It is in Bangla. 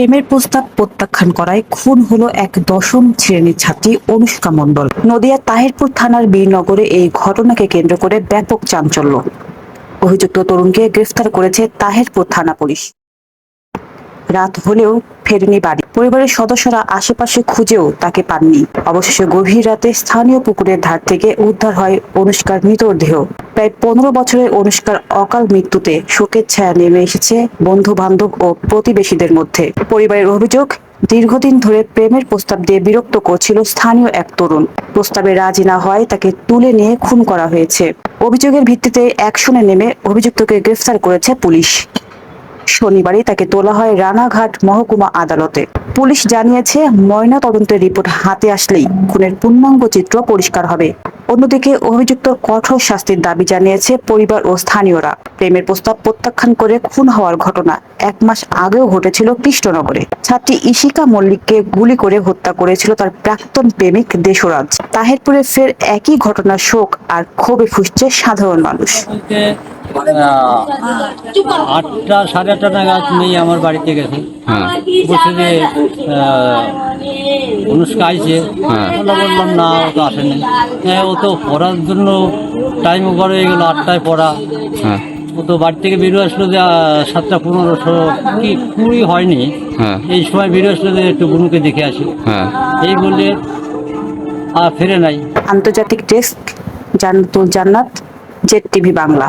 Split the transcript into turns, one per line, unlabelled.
প্রেমের প্রস্তাব প্রত্যাখ্যান করায় খুন হলো এক দশম শ্রেণির ছাত্রী অনুষ্কা মণ্ডল। নদিয়া তাহিরপুর থানার বীরনগরে এই ঘটনাকে কেন্দ্র করে ব্যাপক চাঞ্চল্য। অভিযুক্ত তরুণকে গ্রেফতার করেছে তাহিরপুর থানা পুলিশ। রাত হলেও ফেরেনি বাড়ি। পরিবারের সদস্যরা আশেপাশে খুঁজেও তাকে পাননি। অবশেষে গভীর রাতে স্থানীয় পুকুরের ধার থেকে উদ্ধার হয় অনুষ্কার মৃতদেহ প্রায় পনেরো বছরের অনুষ্কার অকাল মৃত্যুতে শোকের ছায়া নেমে এসেছে বন্ধু বান্ধব ও প্রতিবেশীদের মধ্যে। পরিবারের অভিযোগ, দীর্ঘদিন ধরে প্রেমের প্রস্তাব দিয়ে বিরক্ত করছিল স্থানীয় এক তরুণ। প্রস্তাবে রাজি না হয় তাকে তুলে নিয়ে খুন করা হয়েছে। অভিযোগের ভিত্তিতে অ্যাকশনে নেমে অভিযুক্তকে গ্রেফতার করেছে পুলিশ। শনিবারই তাকে তোলা হয় রানাঘাট মহকুমা আদালতে। পুলিশ জানিয়েছে ময়না তদন্তের রিপোর্ট হাতে আসলেই খুনের পূর্ণাঙ্গ চিত্র পরিষ্কার হবে। অন্যদিকে অভিযুক্ত কঠোর শাস্তির দাবি জানিয়েছে পরিবার ও স্থানীয়রা। প্রেমের প্রস্তাব প্রত্যাখ্যান করে খুন হওয়ার ঘটনা এক মাস আগেও ঘটেছিল কৃষ্ণনগরে। ছাত্রী ইশিকা মল্লিককে গুলি করে হত্যা করেছিল তার প্রাক্তন প্রেমিক দেশরাজ। তাহেরপুরে ফের একই ঘটনার শোক আর ক্ষোভে ফুসছে সাধারণ মানুষ।
আটটা সাড়ে আটটা নাগাদ মেয়ে আমার বাড়িতে গেছে। বলছে যে আহ, অনুষ্কা আইছে আমরা বললাম না ও তো আসেনি। হ্যাঁ ও তো পড়ার জন্য টাইম ওভার হয়ে গেলো আটটায় পড়া।
হ্যাঁ।
ও তো বাড়ি থেকে বেরিয়ে আসলো যে সাতটা পনেরো কি কুড়ি হয়নি।
হ্যাঁ।
এই সময় বেরিয়ে আসলো যে একটু বুনুকে দেখে আসি।
হ্যাঁ।
এই বললে আর ফিরে নাই।
আন্তর্জাতিক desk Jannat Z TV Bangla.